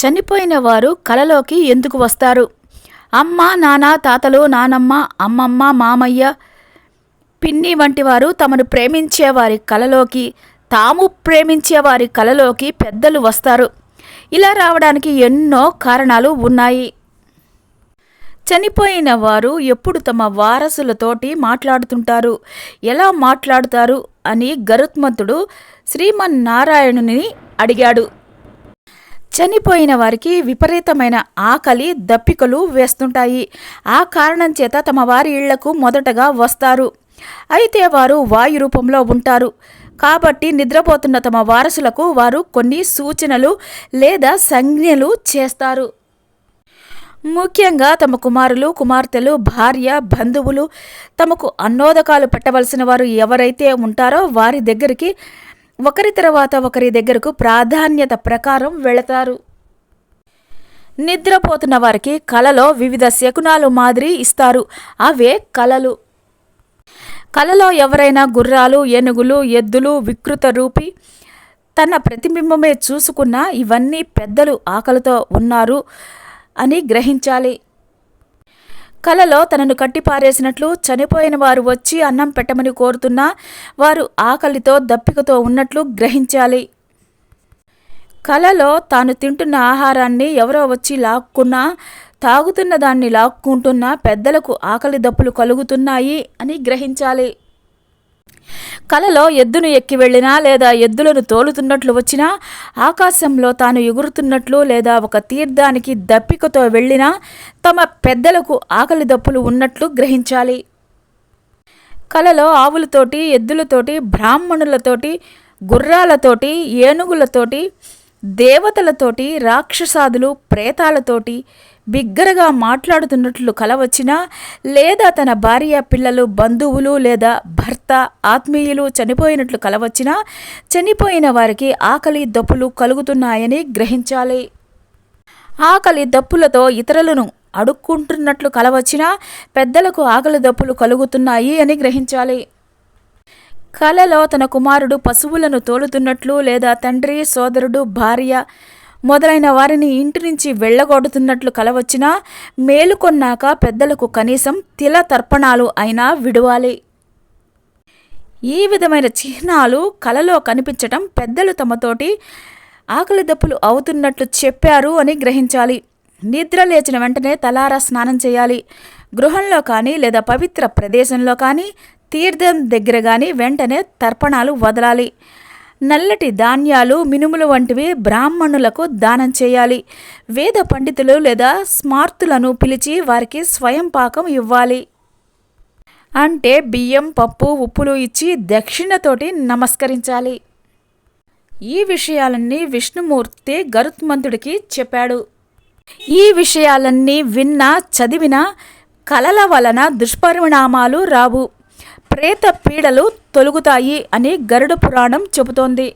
చనిపోయిన వారు కలలోకి ఎందుకు వస్తారు? అమ్మ నాన్న తాతలు నానమ్మ అమ్మమ్మ మామయ్య పిన్ని వంటి వారు తమను ప్రేమించే వారి కలలోకి తాము ప్రేమించే వారి కలలోకి పెద్దలు వస్తారు. ఇలా రావడానికి ఎన్నో కారణాలు ఉన్నాయి. చనిపోయిన వారు ఎప్పుడు తమ వారసులతోటి మాట్లాడుతుంటారు? ఎలా మాట్లాడుతారు? అని గరుత్మంతుడు శ్రీమన్నారాయణుని అడిగాడు. చనిపోయిన వారికి విపరీతమైన ఆకలి దప్పికలు వేస్తుంటాయి. ఆ కారణం చేత తమ వారి ఇళ్ళకు మొదటగా వస్తారు. అయితే వారు వాయు రూపంలో ఉంటారు. కాబట్టి నిద్రపోతున్న తమ వారసులకు వారు కొన్ని సూచనలు లేదా సంజ్ఞలు చేస్తారు. ముఖ్యంగా తమ కుమారులు కుమార్తెలు భార్య బంధువులు తమకు అన్నోదకాలు పెట్టవలసిన వారు ఎవరైతే ఉంటారో వారి దగ్గరికి ఒకరి తర్వాత ఒకరి దగ్గరకు ప్రాధాన్యత ప్రకారం వెళతారు. నిద్రపోతున్న వారికి కలలో వివిధ శకునాలు మాదిరి ఇస్తారు. అవే కలలు. కలలో ఎవరైనా గుర్రాలు ఏనుగులు ఎద్దులు వికృత రూపి తన ప్రతిబింబమే చూసుకున్న ఇవన్నీ పెద్దలు ఆకలితో ఉన్నారు అని గ్రహించాలి. కలలో తనను కట్టిపారేసినట్లు చనిపోయిన వారు వచ్చి అన్నం పెట్టమని కోరుతున్నా వారు ఆకలితో దప్పికతో ఉన్నట్లు గ్రహించాలి. కలలో తాను తింటున్న ఆహారాన్ని ఎవరో వచ్చి లాక్కున్నా తాగుతున్న దాన్ని లాక్కుంటున్నా పెద్దలకు ఆకలి దప్పులు కలుగుతున్నాయి అని గ్రహించాలి. కలలో ఎద్దును ఎక్కి వెళ్ళినా లేదా ఎద్దులను తోలుతున్నట్లు వచ్చినా ఆకాశంలో తాను ఎగురుతున్నట్లు లేదా ఒక తీర్థానికి దప్పికతో వెళ్ళినా తమ పెద్దలకు ఆకలి దప్పులు ఉన్నట్లు గ్రహించాలి. కలలో ఆవులతోటి ఎద్దులతోటి బ్రాహ్మణులతోటి గుర్రాలతోటి ఏనుగులతోటి దేవతలతోటి రాక్షసాదులు ప్రేతాలతోటి బిగ్గరగా మాట్లాడుతున్నట్లు కలవచ్చినా లేదా తన భార్య పిల్లలు బంధువులు లేదా భర్త ఆత్మీయులు చనిపోయినట్లు కలవచ్చినా చనిపోయిన వారికి ఆకలి దప్పులు కలుగుతున్నాయని గ్రహించాలి. ఆకలి దప్పులతో ఇతరులను అడుక్కుంటున్నట్లు కలవచ్చినా పెద్దలకు ఆకలి దప్పులు కలుగుతున్నాయి అని గ్రహించాలి. కలలో తన కుమారుడు పశువులను తోలుతున్నట్లు లేదా తండ్రి సోదరుడు భార్య మొదలైన వారిని ఇంటి నుంచి వెళ్ళగొడుతున్నట్లు కలవచ్చినా మేలుకొన్నాక పెద్దలకు కనీసం తిల తర్పణాలు అయినా విడవాలి. ఈ విధమైన చిహ్నాలు కలలో కనిపించటం పెద్దలు తమతోటి ఆకలి దప్పులు అవుతున్నట్లు చెప్పారు అని గ్రహించాలి. నిద్ర లేచిన వెంటనే తలారా స్నానం చేయాలి. గృహంలో కానీ లేదా పవిత్ర ప్రదేశంలో కానీ తీర్థం దగ్గర కానీ వెంటనే తర్పణాలు వదలాలి. నల్లటి ధాన్యాలు మినుములు వంటివి బ్రాహ్మణులకు దానం చేయాలి. వేద పండితులు లేదా స్మార్తులను పిలిచి వారికి స్వయం పాకం ఇవ్వాలి. అంటే బియ్యం పప్పు ఉప్పులు ఇచ్చి దక్షిణతోటి నమస్కరించాలి. ఈ విషయాలన్నీ విష్ణుమూర్తి గరుత్మంతుడికి చెప్పాడు. ఈ విషయాలన్నీ విన్నా చదివినా కలల వలన దుష్పరిణామాలు రావు. ప్రేత పీడలు తొలుగుతాయి అని గరుడ పురాణం చెబుతోంది.